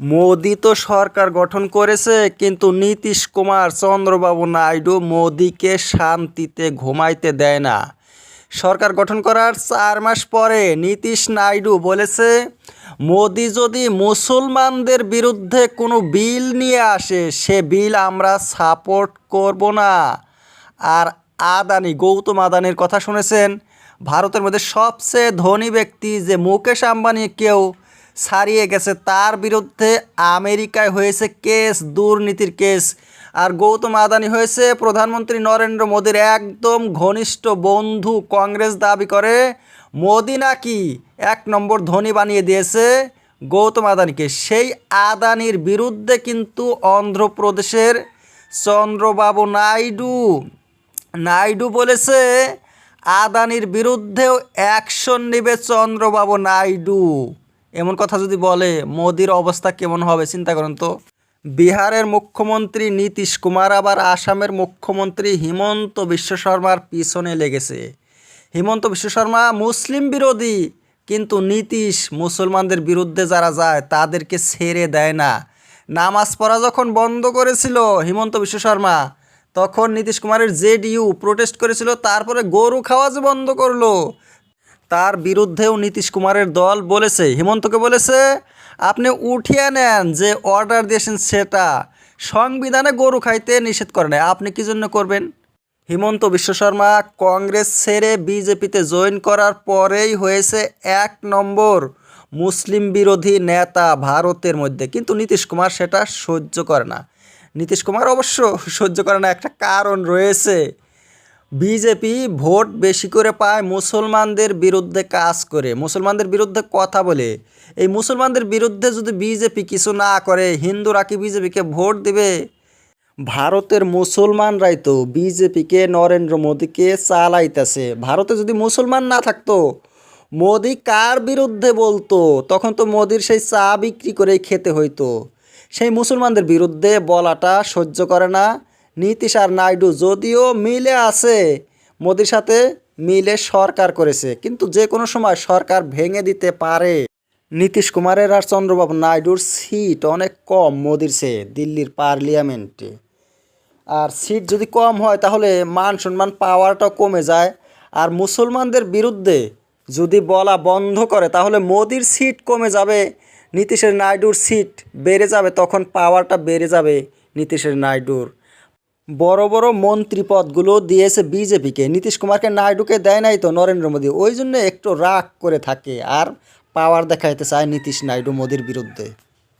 মোদি তো সরকার গঠন করেছে, কিন্তু নীতিশ কুমার চন্দ্রবাবু নাইডু মোদিকে শান্তিতে ঘুমাইতে দেয় না। সরকার গঠন করার চার মাস পরে নীতিশ নাইডু বলেছে, মোদি যদি মুসলমানদের বিরুদ্ধে কোনো বিল নিয়ে আসে, সে বিল আমরা সাপোর্ট করব না। আর আদানি, গৌতম আদানির কথা শুনেছেন, ভারতের মধ্যে সবচেয়ে ধনী ব্যক্তি যে মুকেশ আম্বানি, কেউ ছাড়িয়ে গেছে। তার বিরুদ্ধে আমেরিকায় হয়েছে কেস, দুর্নীতির কেস। আর গৌতম আদানি হয়েছে প্রধানমন্ত্রী নরেন্দ্র মোদীর একদম ঘনিষ্ঠ বন্ধু। কংগ্রেস দাবি করে, মোদি নাকি এক নম্বর ধনী বানিয়ে দিয়েছে গৌতম আদানিকে। সেই আদানির বিরুদ্ধে কিন্তু অন্ধ্রপ্রদেশের চন্দ্রবাবু নাইডু নাইডু বলেছে, আদানির বিরুদ্ধেও অ্যাকশন নেবে চন্দ্রবাবু নাইডু। এমন কথা যদি বলে, মোদির অবস্থা কেমন হবে চিন্তা করেন তো। বিহারের মুখ্যমন্ত্রী নীতিশ কুমার আবার আসামের মুখ্যমন্ত্রী হিমন্ত বিশ্ব শর্মার পিছনে লেগেছে। হিমন্ত বিশ্ব শর্মা মুসলিম বিরোধী, কিন্তু নীতিশ মুসলমানদের বিরুদ্ধে যারা যায়, তাদেরকে ছেড়ে দেয় না। নামাজ পড়া যখন বন্ধ করেছিল হিমন্ত বিশ্ব শর্মা, তখন নীতিশ কুমারের জেডিইউ প্রোটেস্ট করেছিল, তারপরে গরু খাওয়া যে বন্ধ করল তার বিরুদ্ধেও নীতিশ কুমারের দল বলেছে। হিমন্তকে বলেছে, আপনি উঠিয়ে নেন যে অর্ডার দিয়েছেন সেটা। সংবিধানে গরু খাইতে নিষেধ করে না আপনি কী জন্য করবেন? হিমন্ত বিশ্ব শর্মা কংগ্রেস ছেড়ে বিজেপিতে জয়েন করার পরেই হয়েছে এক নম্বর মুসলিম বিরোধী নেতা ভারতের মধ্যে। কিন্তু নীতিশ কুমার সেটা সহ্য করে না। নীতিশ কুমার অবশ্য সহ্য করে না, একটা কারণ রয়েছে। বিজেপি ভোট বেশি করে পায় মুসলমানদের বিরুদ্ধে কাজ করে। মুসলমানদের বিরুদ্ধে কথা বলে। এই মুসলমানদের বিরুদ্ধে যদি বিজেপি কিছু না করে, হিন্দুরা কি বিজেপিকে ভোট দিবে? ভারতের মুসলমানরাই তো বিজেপিকে নরেন্দ্র মোদীকে চালাইতেছে। ভারতে যদি মুসলমান না থাকতো, মোদি কার বিরুদ্ধে বলতো? তখন তো মোদির সেই চা বিক্রি করেই খেতে হইতো। সেই মুসলমানদের বিরুদ্ধে বলাটা সহ্য করে না। নীতিশ আর নাইডু যদিও মিলে আছে, মোদির সাথে মিলে সরকার করেছে, কিন্তু যে কোনো সময় সরকার ভেঙে দিতে পারে। নীতিশ কুমারের আর চন্দ্রবাবু নাইডুর সিট অনেক কম মোদির চেয়ে, দিল্লির পার্লিয়ামেন্টে। আর সিট যদি কম হয়, তাহলে মান সম্মান পাওয়ারটাও কমে যায়। আর মুসলমানদের বিরুদ্ধে যদি বলা বন্ধ করে, তাহলে মোদির সিট কমে যাবে, নীতিশের নাইডুর সিট বেড়ে যাবে, তখন পাওয়ারটা বেড়ে যাবে নীতিশের নাইডুর। বড় বড় মন্ত্রী পদগুলো দিয়েছে বিজেপিকে। নীতিশ কুমারকে নাইডুকে দেয় নাই তো নরেন্দ্র মোদী। ওই জন্য একটু রাগ করে থাকে আর পাওয়ার দেখাইতে চায় নীতিশ নাইডু মোদির বিরুদ্ধে।